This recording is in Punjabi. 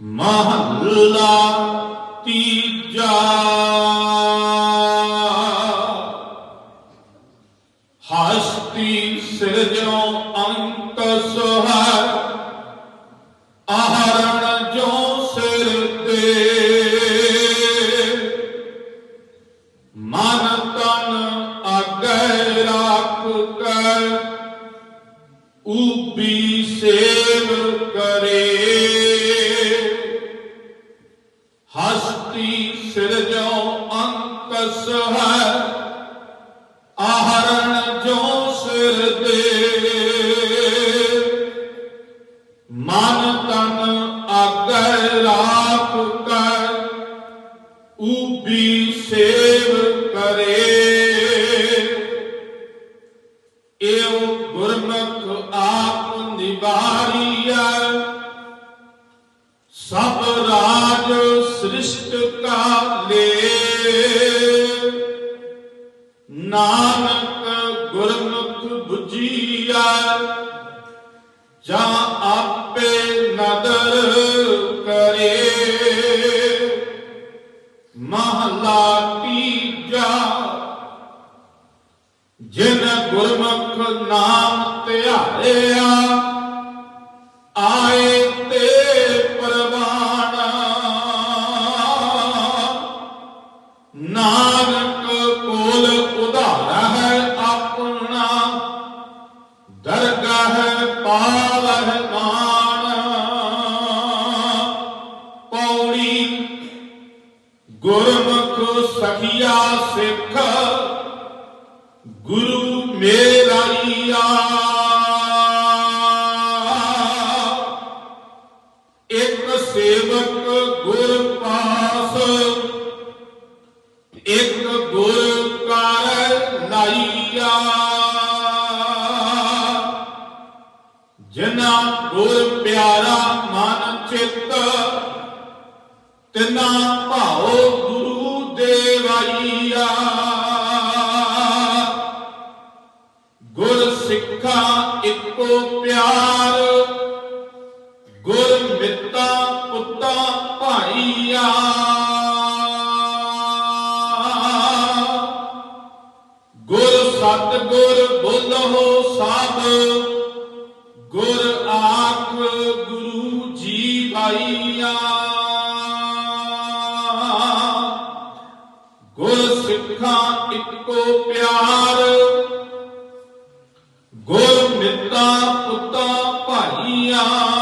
ਮਹਲਾ ਤੀਜਾ। ਹਸਤੀ ਸਿਰਜੋ ਅੰਤ ਹੈ। ਆਹਰਣ ਜੋ ਸਿਰ ਤੇ। ਮਨ ਤਨ ਅਗੈ ਰਾਖ ਕਰ ਉਬੀ ਸੇਵ ਕਰੇ। ਹਸਤੀ ਸਿਰਜੋ ਅੰਕਸ ਹੈ, ਆਹਰਣ ਜੋ ਸਿਰ ਦੇ। ਮਨ ਤਨ ਆਗੈ ਰਾਖ ਸਭ ਰਾਜ ਸ੍ਰਿਸ਼ਟ ਕਾ ਲੇ ਨਾਨਕ ਗੁਰਮੁਖ 부ਜੀਐ ਜਾਂ ਆਪੇ ਨਦਰ ਕਰੇ। ਮਹਲਾ ਤੀਜਾ, ਜਿਨ ਗੁਰਮੁਖ ਨਾਮ ਧਿਆਇਆ ਨਾਨਕ ਕੋਲ ਉਧਾਰ ਹੈ ਆਪਣਾ ਦਰਗਾਹ ਪਾਵਹਿ ਮਾਨ। ਪੌੜੀ ਗੁਰਮੁਖ ਸਖੀਆ ਸਿੱਖ ਗੁਰੂ ਮੇਰਾਈਆ ਜਿਨਾ ਗੁਰ ਪਿਆਰਾ ਮਨ ਚਿੱਤ, ਤਿਨਾ ਭਾਉ ਗੁਰੂ ਦੇਵਾਈਆ। ਗੁਰ ਸਿੱਖਾ ਇੱਕੋ ਪਿਆਰ, ਗੁਰ ਮਿੱਤਾ ਪੁੱਤਾ ਭਾਈਆ। ਗੁਰ ਸਤ ਗੁਰ ਬੋਲੋ ਸਭ ਗੁਰ ਜੀ ਗੁਰ ਸਿੱਖਾਂ ਇੱਕੋ ਪਿਆਰ। ਗੁਰ ਮਿੱਤਾ ਪੁੱਤਾ ਭਾਈਆ।